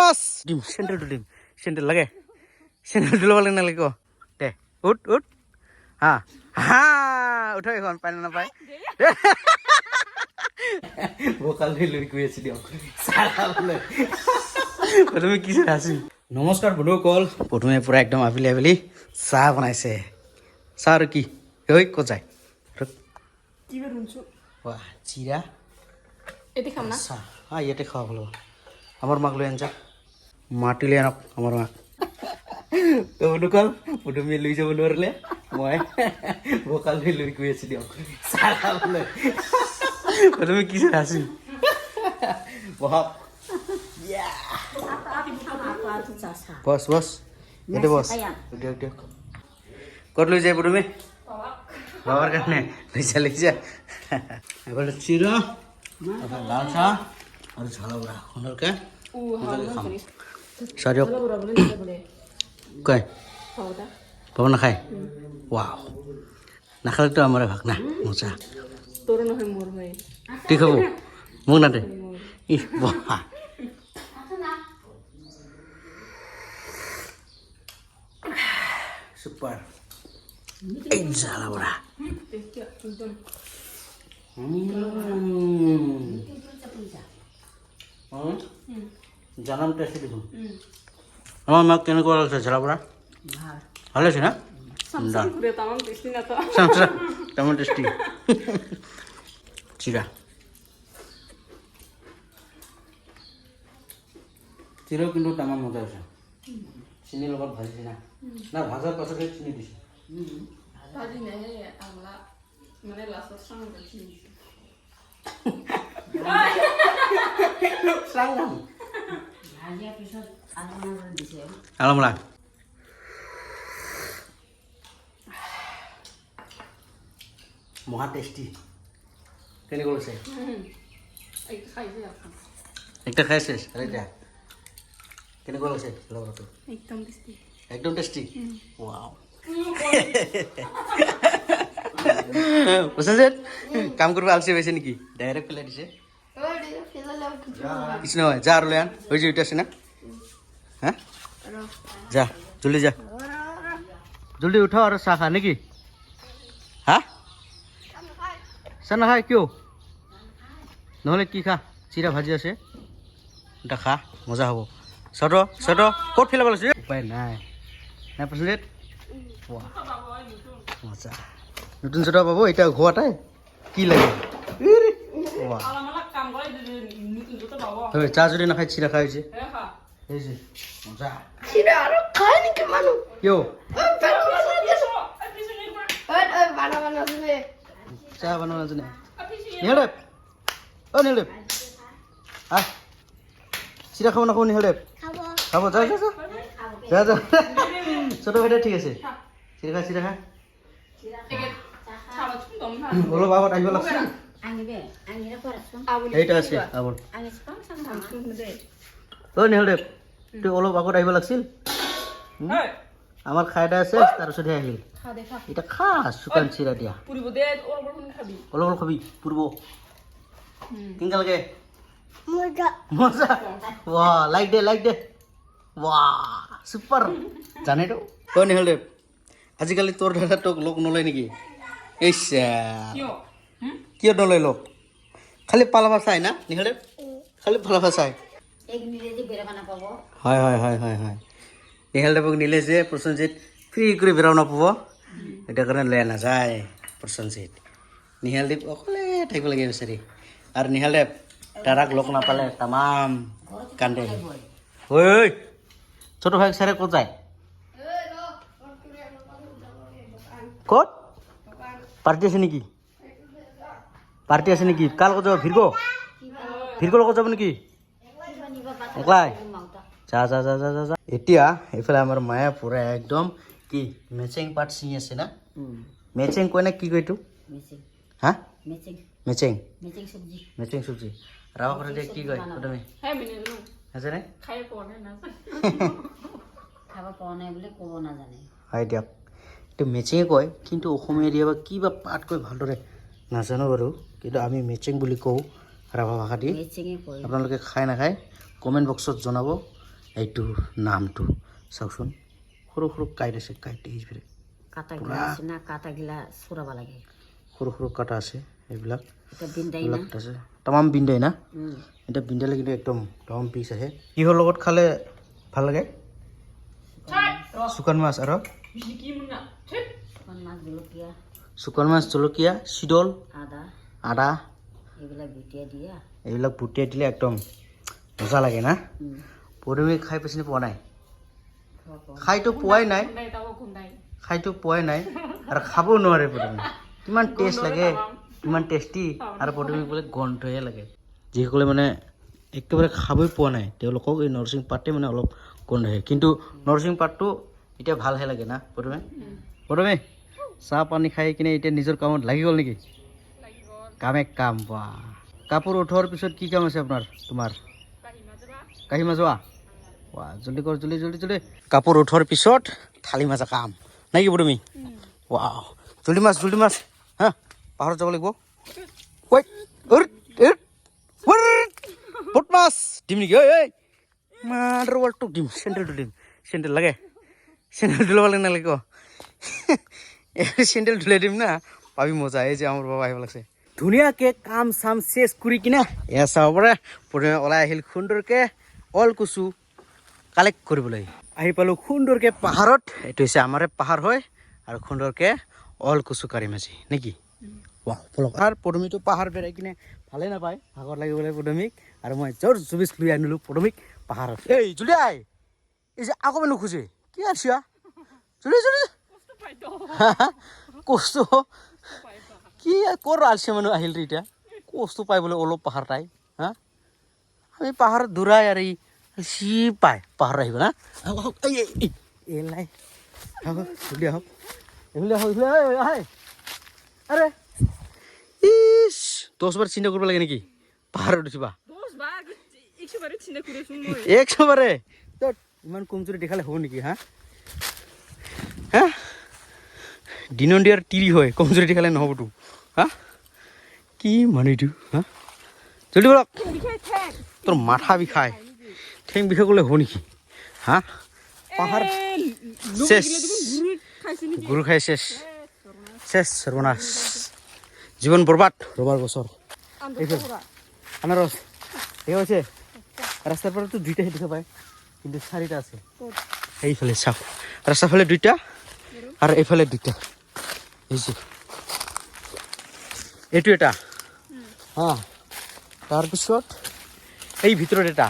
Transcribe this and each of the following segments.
পাঁচ ডিম চেণ্ডেলটো দিম চেণ্ডেল লাগে। চেণ্ডেলটো ল'ব লাগে নালাগে ক দে উঠ উঠ। হা হা উঠাই এখন পাই নে নাপায় ভোকাল লৈ লৈ গৈ আছি দিয়ক প্ৰথমে কি আছি নমস্কাৰ বন্ধুসকল প্ৰথমে পূৰা একদম আবেলি আবেলি চাহ বনাইছে। চাহ আৰু কি? ঐ ক'ত যায় না? হা ইয়াতে খাওয়া ভালো। আমার মাক লৈ আনছা মাতিলে আনক আমার মাক তো বন্ধুকাল প্ৰথমে লৈ যাব নোৱাৰিলে মই ভোকাল লৈ লৈ গৈ আছো দিয়ক চাহ খাবলৈ প্ৰথমে কি আছিল বহাক বস বস ইয়াতে বস দিয়ক দিয়ক ক'ত লৈ যায় প্ৰথমে বাবাৰ কাৰণে লৈছা লৈছা এবাৰ চিৰা এবাৰ লাল চাহ আৰু ঝালা বৰা সুন্দৰকৈ খাম চাৰিয়ক কয় পাব নাখায় ৱাও নাখালেতো আমাৰে ভাগ না মজা তোর নহয় মোর হয় কি খাব মোক নাতে ই বহা চুপাৰ এই জ্বালা বৰা জানাম টেষ্টি দেখোন। আমার মা কেনেকুৱা লাগিছে জ্বালা বৰা ভালে আছে না? ঘুরে টেস্টি টেস্টি চিৰা চিৰাও কিন্তু তামাম মজা হৈছে চিনিৰ লগত ভাজিছে না। না ভাজাৰ পাছতে চিনি দিছে। ভাজি নাই আমলা। মানে লাষ্টত চাং বেছি আলমৰা মহা টেষ্টি কেনেকুৱা লাগিছে একটু খাই শেষ আরে যা কেনেকুৱা লাগিছে লগৰটো একদম টেস্টি একদম টেষ্টি ওৱাও প্ৰসেনজিৎ কাম কৰিব আলচি পাইছে নেকি ডাইৰেক্ট পেলাই দিছে কিছু নহয় যা আৰু লৈ আন হৈ যায় আছে না? হা যা, জলদি যা। জলদি উঠ আৰু চাহ খা নেকি? হা চাহ নাখায় কিয় নহ'লে কি খা? চিৰা ভাজি আছে। এটা খা, মজা হ'ব। চট চট ক'ত ফেলাব লাগিছে? উপায় নাই। নাই প্ৰসেনজিৎ মজা। নতুন চট পাব, এতিয়া ঘৰতে কি লাগে? હવે ચાજરી ના ખાય છીરા ખાય છે એ છે મજા છીરા આરો ખાય ને કે માનો યો ચા બનાવવાના છે ને હેડે ઓ હેડે આ চিরা খাব না খাব নিহলে খাব যা যা যা যা ছোট ভাইটা ঠিক আছে চিরা খা চিরা খা বলো বাবা আসবে লাগছে এইটা আছে আবল। নেহল দেৱ তই অলপ আগত আহিব লাগছিল? আমাৰ খাই এটা আছে তাৰপিছতহে আহিল। এতিয়া খা শুকান চিৰা দিয়া। অলপ অলপ খাবি। পুৰিব। কেনেকুৱা লাগে? মজা। ৱাহ লাইক দে লাইক দে। ৱাহ চুপাৰ। জানেতো ঐ নেহল দেৱ আজিকালি তোৰ দাদা তোক লগ নলয় নেকি? ইচ্ছা। কিয় কিয় খালি পালাবা চাই না নিহলদেৱ খালি পালাবা চাই হয় হয় হয় হয় হয়। নিহালদেৱক নিলে যে প্ৰসেনজিৎ ফ্ৰী কৰি বেৰাও নাপাব সেইটো কাৰণে লৈ নাযায় প্ৰসেনজিৎ। নিহালদেৱ অকলে থাকিব লাগে বিচাৰি। আৰু নিহালদেৱ তাৰাক লগ নাপালে তামাম কান্দে। ঐ ঐ ছোট ভাই চাৰে ক'ত যায়? ক'ত? পাৰ্টি আছে নেকি? পাৰ্টি আছে নেকি? কাৰ লগত যাব? ভিৰগ ভিৰগৰ লগত যাব নেকি? যা যা যা যা যা যা। এতিয়া এইফালে আমাৰ মায়ে পূৰা একদম কি মেচিং পাত ছিঙি আছে না? মেচিং কয় না কি কয় এইটো? মিচিং হা? মিচিং মেচিং চব্জি। ৰাও ঘৰতে কি কয়? ক'ব নাজানে। হয় দিয়ক। এইটো মেচিঙে কয় কিন্তু অসমীয়া দিয়া বা কি বা পাত কয় ভালদৰে। নাজানো বাৰু কিন্তু আমি মেচিং বুলি কওঁ ৰাভা ভাষা দি আপোনালোকে খাই নাখায় কমেণ্ট বক্সত জনাব এইটো নামটো। চাওকচোন সৰু সৰু কাঁইট আছে কাঁইট দেখিছে কাটাগিলা কাটাগিলা চুৰাব লাগে। সৰু সৰু কাটা আছে এইবিলাক। আছে। তামাম বিন্দাই না? এতিয়া বিন্দালে কিন্তু একদম তামাম পিচ আহে। কিহৰ লগত খালে ভালো লাগে? শুকান মাছ। আৰু. শুকান মাছ জলকীয়া চিডল আদা। আদা। এইবিলাক গুটিয়াই দিয়া। এইবিলাক বুটিয়াই দিলে একদম মজা লাগে না। পদুমি খাই পাইছেনে পোৱা নাই। খাইতো পোৱাই নাই. খাইতো পোৱাই নাই। আৰু খাবও নোৱাৰে পদুমি কিমান টেষ্ট লাগে। কিমান টেষ্টি আৰু পদুমি বোলে গন্ধহে লাগে। যিসকলে মানে একেবাৰে খাবই পোৱা নাই তেওঁলোকক এই নৰসিং পাতে মানে অলপ গন্ধ আহে। কিন্তু নৰসিং পাতটো এতিয়া ভালহে লাগে না পদুমে পদুমে চাহ পানী খাই কিনে এতিয়া নিজৰ কামত লাগি গ'ল নেকি? কামে কাম বা কাপোৰ উঠোৱাৰ পিছত কি কাম আছে আপোনাৰ তোমাৰ? কাহি মাজোৱা? ৱা জলদি কৰ জলদি জলদি জলদি। কাপোৰ উঠোৱাৰ পিছত থালি মাজা কাম। নাই কি তুমি ৱাও জলদি মাছ জলদি মাছ। হা পাহাৰত যাব লাগিব। ঐ বুট মাছ। দিম নেকি? ঐ ঐ। মাৰ ৱালটোক দিম চেণ্ডেলটো দিম। চেণ্ডেল লাগে। চেণ্ডেল ধুলাব লাগে নালাগে চেণ্ডেল ধুলাই দিম না? পাবি মজা এই যে আমাৰ বাবা আহিব লাগছে ধুনীয়াকৈ কাম চাম চেচ কৰি কিনে? এয়া চাব পাৰে প্ৰথমে ওলাই আহিল সুন্দৰকৈ অল কচু কালেক্ট কৰিবলৈ। আহি পালোঁ সুন্দৰকৈ পাহাৰত। এইটো হৈছে আমাৰে পাহাৰ হয় আৰু সুন্দৰকৈ অল কচু কাঢ়ি মাছি নেকি আৰু পদুমিটো পাহাৰ বেৰাই কিনে ভালে নাপায় ভাগৰ লাগিবলৈ পদুমিক আৰু মই জোৰ জুবিচ লৈ আনিলোঁ পদুমিক পাহাৰত। এই জুলি আই এই যে আকৌ নোখোজে কি আছিয়া? Julie Julie. কষ্ট কি ক'ৰ আলচি মানুহ আহিল ৰে এতিয়া কষ্ট পাই বোলে অলপ পাহাৰ তাই হা আমি পাহাৰত দূৰাই আৰু ই চি পায় পাহাৰ আহিব না আহক আহক এই এই, এই এই লাই আহক জলদি আহক এইফালে আহক এইফালে এই, এই, আহে আৰে ইছ দহবাৰ চিন্তা কৰিব লাগে নেকি পাহাৰত উঠিবা Dos bag. Ik zou het zien dat ik het zo mooi. একবাৰে তত ইমান কমজোৰি দেখালে হ'ব নেকি হা হা দিয়াৰ তিৰি হয় কমজোৰি দেখালে নহ'বতো। হা? কি মানুহ এইটো হা? জলদি বলক। তোৰ মাথা বিষায়। ঠেং বিষাই গ'লে হ'ব নেকি? হা? পাহাৰ শেষ গুৰু খাই শেষ শেষ সৰ্বনাশ। জীৱন বৰবাদ ৰবাৰ গছৰ। এইফালে আনাৰস। ঠিক আছে ৰাস্তাৰ পৰাতো দুইটাহে দেখা পায় কিন্তু চাৰিটা আছে। এইফালে চাওক। ৰাস্তাৰ ফালে দুইটা আৰু এইফালে দুইটা। এই যে। এইটো এটা। হা তাৰপিছত এই ভিতৰত এটা।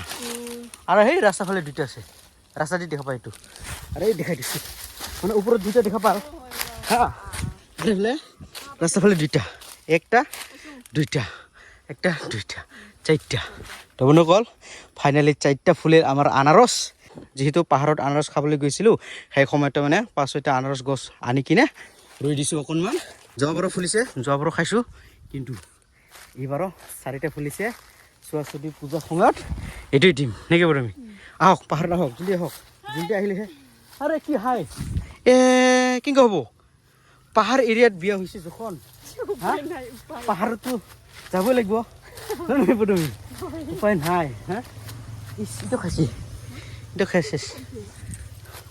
আৰু সেই ৰাস্তাৰ ফালে দুইটা আছে। ৰাস্তা দি দেখা পায় এইটো। আৰু এই দেখাই দিছোঁ। মানে ওপৰত দুইটা দেখা পাল হা। এইফালে ৰাস্তাৰ ফালে দুইটা। একটা দুইটা। একটা দুইটা। চাৰিটা। তো বন্ধুসকল ফাইনেলি চাৰিটা ফুলেৰ আমাৰ আনাৰস। যিহেতু পাহাৰত আনাৰস খাবলৈ গৈছিলোঁ সেই সময়তে মানে পাঁচ ছয়টা আনাৰস গছ আনি কিনে ৰুই দিছোঁ অকণমান। যোৱাবাৰো ফুলিছে যোৱাবাৰো খাইছোঁ, কিন্তু এইবাৰো চাৰিটা ফুলিছে। সৰস্বতী পূজাৰ সময়ত এইটোৱে দিম নেকি বাৰু আমি? আহক পাহাৰত আহক জলদি আহক জলদি আহিলেহে। আৰে, কি হাই? এ কেনেকৈ হ'ব পাহাৰ এৰিয়াত বিয়া হৈছে যখন। পাহাৰতো যাবই লাগিব। নহয় পদুমি? উপায় নাই, হা? এইটো খাইছে। এইটো খাইছে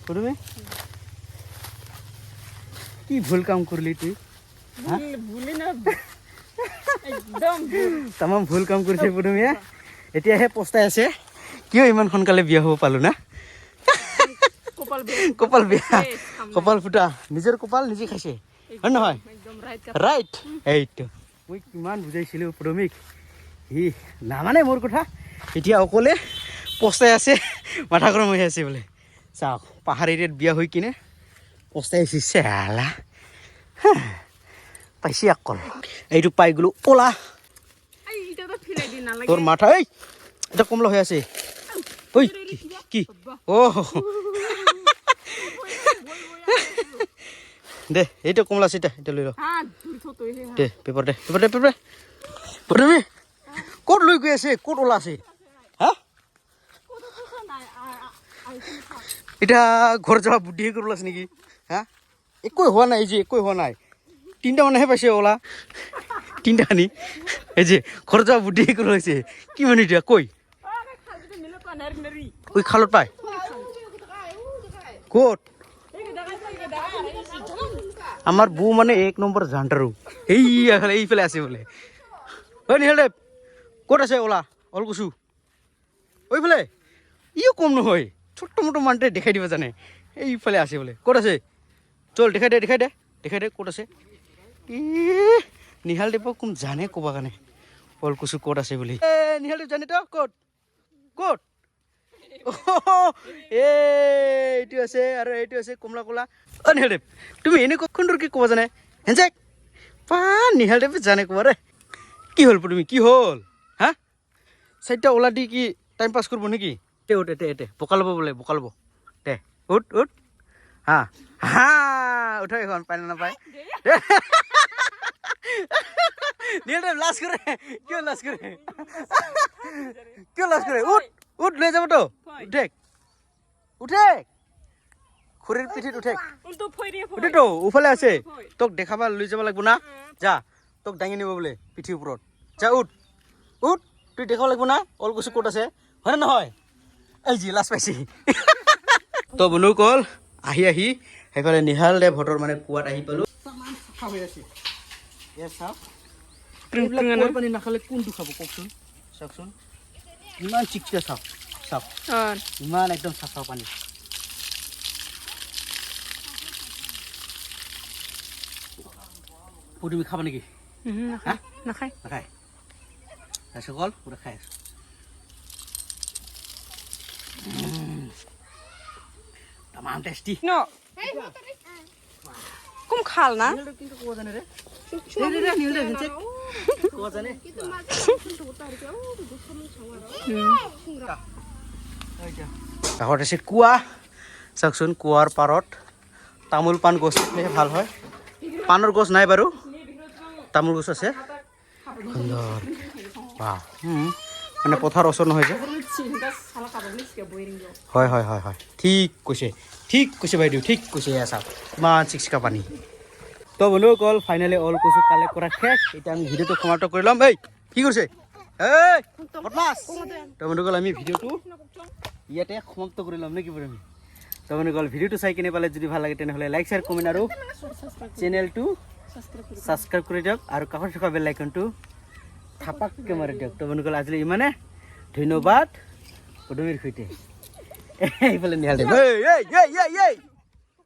পদুমি? কি ভুল কাম কৰিলি তুই? Bully na. একদম তামাম ভুল কাম কৰিছে পদুমিয়ে এতিয়াহে পস্তাই আছে। কিয় ইমান সোনকালে বিয়া হ'ব পালোঁ না? কপাল বেয়া। কপাল বেয়া। কপাল ফুটা। নিজৰ কপাল নিজে খাইছে। হয় নহয়? রাইট ৰাইট এইটো। মই কিমান বুজাইছিলোঁ প্ৰণমিক সি নামানে মোৰ কথা। এতিয়া অকলে পস্তাই আছে। মাথা গৰম হৈ আছে বোলে। চাওক পাহাৰ এৰিয়াত বিয়া হৈ কিনে পস্তাই আছে চেলা পাইছে অকল এইটো পাই গ'লো অলা এই এটা তো ফিরাই দিন না লাগে তোৰ মাথা এই এটা কমলা হৈ আছে ঐ কি- অ দে এইটো কমলা আছে এতিয়া এতিয়া লৈ ল হ্যাঁ দে পেপাৰ দে পেপাৰ দে পেপাৰ প্ৰথমে ক'ত লৈ গৈ আছে ক'ত ওলা আছে হা এতিয়া ঘৰ যোৱা বুদ্ধিহে কৰিব আছে নেকি হা? একোৱে হোৱা নাই, এই যে একোৱে হোৱা নাই। তিনিটা মানেহে পাইছে ওলা। তিনিটা আনি। এই যে যোৱা বুদ্ধিহে কৰিব লাগিছে কি মানে এতিয়া? কৈ। আরে খালি মিলে তো নারি নারি ঐ খালত পায়। ক'ত? আমাৰ বৌ মানে এক নম্বৰ জাণ্টাৰু এই এফালে এইফালে আছে বোলে। ঐ নিহালদেৱ ক'ত আছে ওলা? অলকুচু ওইফালে ইও কম নহয়। ছোট্ট মোটো মানুহটোৱে দেখাই দিব জানে। এইফালে আছে বোলে। ক'ত আছে? চল, দেখাই দে দেখাই দে দেখাই দে, ক'ত আছে? ই নিহালদেৱক কোন জানে ক'ব কাৰণে। অলকুচু ক'ত আছে বুলি। এ নিহালদেৱ জানে তই ক'ত? ক'ত? এ, এইটো আছে, আৰু এইটো আছে কমলা কলা। অ নিহালদেৱ তুমি এনেকুৱা সুন্দৰকৈ ক'ব জানে? হেঞ্চেক পা নিহালদেৱ জানে ক'ব ৰে। কি হ'ল তুমি কি হ'ল? হা? চাৰিটা ওলা দি কি টাইম পাছ কৰিব নেকি? এতে উঠ এতে এতে বোকা ল'ব বোলে বোকালব দে, উঠ উঠ। হা হা উঠ এখন পায় নে লাজ কৰে কিয় লাজ কৰে কিয় লাজ কৰে উঠ উঠ লৈ যাবতো উঠে। উঠে। খুৰীৰ পিঠিত উঠে। উঠেতো উফালে আছে। তোক দেখাবা লৈ যাব লাগিব না? যা তোক দাঙি নিব বোলে পিঠিৰ ওপৰত। যা উঠ। উঠ তুই দেখাব লাগিব না? অলকুচু ক'ত আছে? হয়নে নহয়? এই যি লাজ পাইছি। তো বন্ধুসকল আহি আহি সেইফালে নিহাল দেৱ ভটৰ মানে কুৱাত আহি পালোঁ। পানী নাখালে কোনটো খাব কওকচোন? চাওকচোন। ইমান চিকচিকা চাওক চাওক। ইমান একদম চাফা পানী। তুমি খাবা নেকি? নাখায়। নাখায়। তাৰপিছত কল পুৰা খাই আছো। ৰে, নীল দে, হিনচে। ক'ব জানে কাষত আছে কুঁৱা চাওকচোন কুঁৱাৰ পাৰত তামোল পাণ গছ ভালো হয় পাণৰ গছ নাই বাৰু তামোল গছ আছে সুন্দৰ মানে পথাৰ ওচৰ নহয় যে হয় হয় হয় হয়। ঠিক কৈছে ঠিক কৈছে বাইদেউ ঠিক কৈছে এয়া চাওক ইমান চিকচিকা পানী। তো বন্ধুসকল ফাইনেলি অল কচু কালেক্ট কৰা শেষ। এতিয়া আমি ভিডিঅ'টো সমাপ্ত কৰি ল'ম। এই কি কৰিছে? এই তো বন্ধুসকল আমি ভিডিঅ'টো ইয়াতে সমাপ্ত কৰি ল'ম। নে কি কৰিম তো বন্ধুসকল ভিডিঅ'টো চাই কিনে পালে যদি ভালো লাগে তেনেহ'লে লাইক শ্বেয়াৰ কমেণ্ট আৰু চেনেলটো ছাবস্ক্ৰাইব কৰি দিয়ক। আৰু কাষত থকা বেল আইকনটো থাপাককৈ মাৰি দিয়ক। তো বন্ধুসকল আজিলৈ ইমানে। ধন্যবাদ। পদমীৰ সৈতে। এইফালে নিহাল দে।